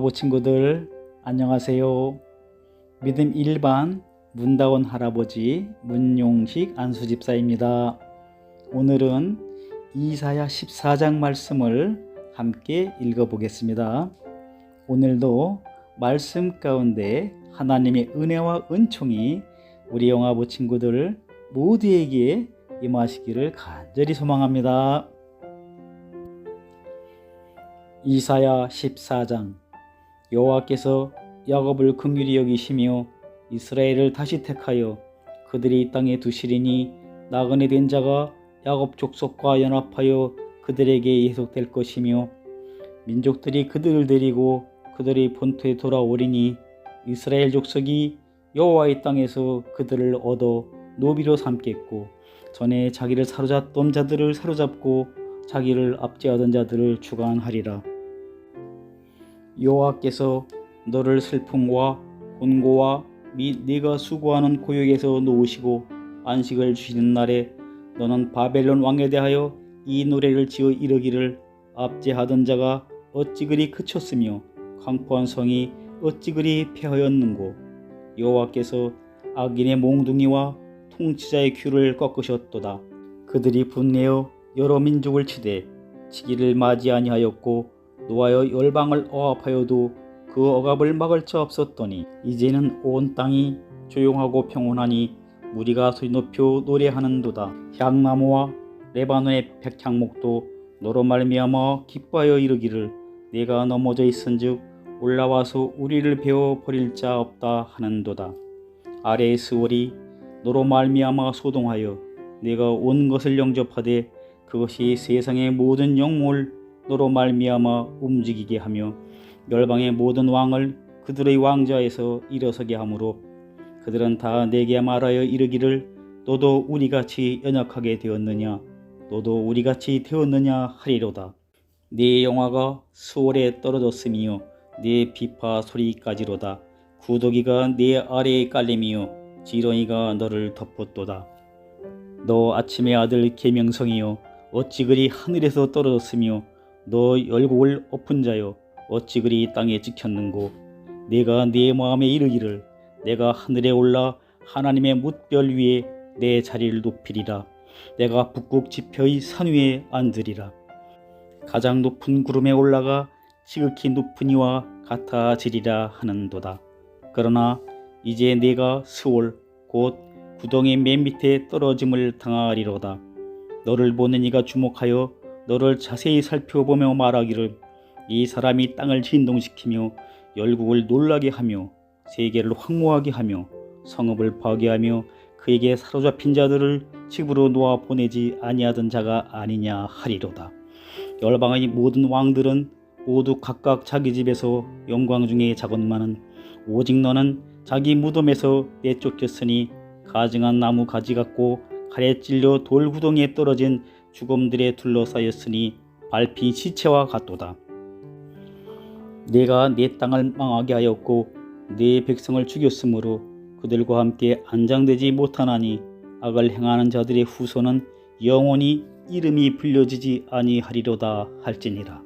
영화부 친구들 안녕하세요. 믿음 일반 문다원 할아버지 문용식 안수집사입니다. 오늘은 이사야 14장 말씀을 함께 읽어보겠습니다. 오늘도 말씀 가운데 하나님의 은혜와 은총이 우리 영화부 친구들 모두에게 임하시기를 간절히 소망합니다. 이사야 14장 여호와께서 야곱을 긍휼히 여기시며 이스라엘을 다시 택하여 그들이 이 땅에 두시리니 나그네 된 자가 야곱 족속과 연합하여 그들에게 예속될 것이며 민족들이 그들을 데리고 그들의 본토에 돌아오리니 이스라엘 족속이 여호와의 땅에서 그들을 얻어 노비로 삼겠고 전에 자기를 사로잡던 자들을 사로잡고 자기를 압제하던 자들을 주관하리라. 여호와께서 너를 슬픔과 곤고와 및 네가 수고하는 고역에서 놓으시고 안식을 주시는 날에 너는 바벨론 왕에 대하여 이 노래를 지어 이르기를 압제하던 자가 어찌 그리 그쳤으며 강포한 성이 어찌 그리 패하였는고? 여호와께서 악인의 몽둥이와 통치자의 귀를 꺾으셨도다. 그들이 분내어 여러 민족을 치되 치기를 맞이 아니하였고 노하여 열방을 억압하여도 그 억압을 막을 자 없었더니 이제는 온 땅이 조용하고 평온하니 무리가 소리 높여 노래하는도다. 향나무와 레바논의 백향목도 너로 말미암아 기뻐하여 이르기를 내가 넘어져 있은즉 올라와서 우리를 베어 버릴 자 없다 하는도다. 아래의 스월이 너로 말미암아 소동하여 내가 온 것을 영접하되 그것이 세상의 모든 영웅을 너로 말미암아 움직이게 하며 열방의 모든 왕을 그들의 왕좌에서 일어서게 하므로 그들은 다 내게 말하여 이르기를 너도 우리같이 연약하게 되었느냐? 너도 우리같이 되었느냐 하리로다. 네 영화가 수월에 떨어졌으며 네 비파 소리까지로다. 구더기가 네 아래에 깔림이요. 지렁이가 너를 덮었도다. 너 아침의 아들 계명성이여 어찌 그리 하늘에서 떨어졌으며 너 열곡을 엎은 자여 어찌 그리 땅에 찍혔는고? 내가 네 마음에 이르기를 내가 하늘에 올라 하나님의 뭇별 위에 내 자리를 높이리라. 내가 북극 지표의 산 위에 앉으리라. 가장 높은 구름에 올라가 지극히 높은 이와 같아지리라 하는도다. 그러나 이제 내가 스올 곧 구덩이 맨 밑에 떨어짐을 당하리로다. 너를 보는 이가 주목하여 너를 자세히 살펴보며 말하기를 이 사람이 땅을 진동시키며 열국을 놀라게 하며 세계를 황무하게 하며 성읍을 파괴하며 그에게 사로잡힌 자들을 집으로 놓아 보내지 아니하던 자가 아니냐 하리로다. 열방의 모든 왕들은 모두 각각 자기 집에서 영광 중에 자건만은 오직 너는 자기 무덤에서 내쫓겼으니 가증한 나무 가지 같고 칼에 찔려 돌 구덩이에 떨어진 죽음들에 둘러싸였으니 밟힌 시체와 같도다. 내가 내 땅을 망하게 하였고 내 백성을 죽였으므로 그들과 함께 안장되지 못하나니 악을 행하는 자들의 후손은 영원히 이름이 불려지지 아니하리로다 할지니라.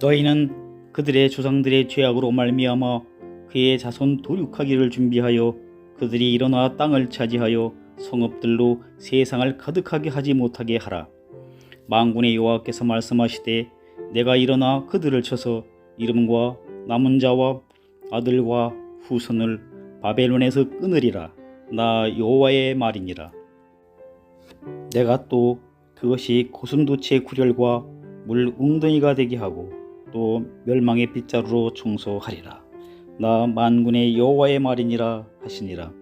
너희는 그들의 조상들의 죄악으로 말미암아 그의 자손 도륙하기를 준비하여 그들이 일어나 땅을 차지하여 성읍들로 세상을 가득하게 하지 못하게 하라. 망군의 여호와께서 말씀하시되 내가 일어나 그들을 쳐서 이름과 남은 자와 아들과 후손을 바벨론에서 끊으리라. 나 여호와의 말이니라. 내가 또 그것이 고슴도치의 구렬과 물 웅덩이가 되게 하고 또 멸망의 빗자루로 청소하리라. 나 만군의 여호와의 말이니라 하시니라.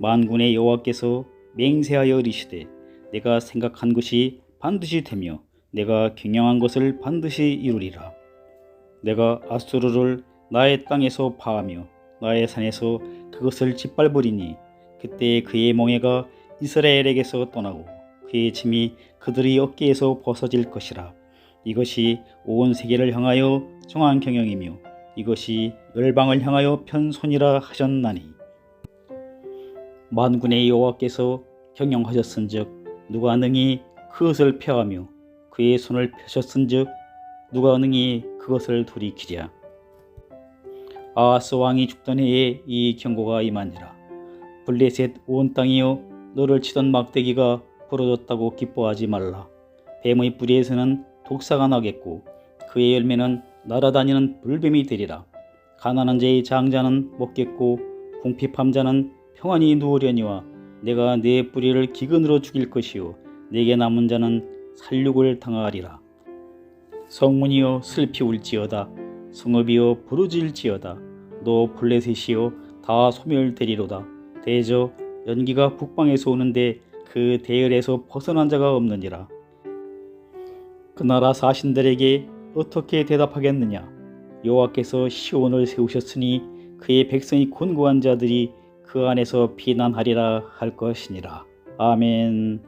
만군의 여호와께서 맹세하여 이르시되 내가 생각한 것이 반드시 되며 내가 경영한 것을 반드시 이루리라. 내가 아수르를 나의 땅에서 파하며 나의 산에서 그것을 짓밟으리니 그때 그의 멍에가 이스라엘에게서 떠나고 그의 짐이 그들의 어깨에서 벗어질 것이라. 이것이 온 세계를 향하여 정한 경영이며 이것이 열방을 향하여 편손이라 하셨나니 만군의 여호와께서 경영하셨은즉 누가 능히 그것을 펴하며 그의 손을 펴셨은즉 누가 능히 그것을 돌이키랴 아하스 왕이 죽던 해에 이 경고가 임하니라. 블레셋 온 땅이여 너를 치던 막대기가 부러졌다고 기뻐하지 말라. 뱀의 뿌리에서는 독사가 나겠고 그의 열매는 날아다니는 불뱀이 되리라. 가난한 자의 장자는 먹겠고 궁핍함 자는 평안히 누우려니와 내가 내 뿌리를 기근으로 죽일 것이요. 내게 남은 자는 살육을 당하리라. 성문이여 슬피 울지어다. 성읍이여 부르질지어다. 너 블레셋이여 다 소멸되리로다. 대저 연기가 북방에서 오는데 그 대열에서 벗어난 자가 없느니라. 그 나라 사신들에게 어떻게 대답하겠느냐? 여호와께서 시온을 세우셨으니 그의 백성이 곤고한 자들이 그 안에서 피난하리라 할 것이니라. 아멘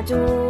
어떡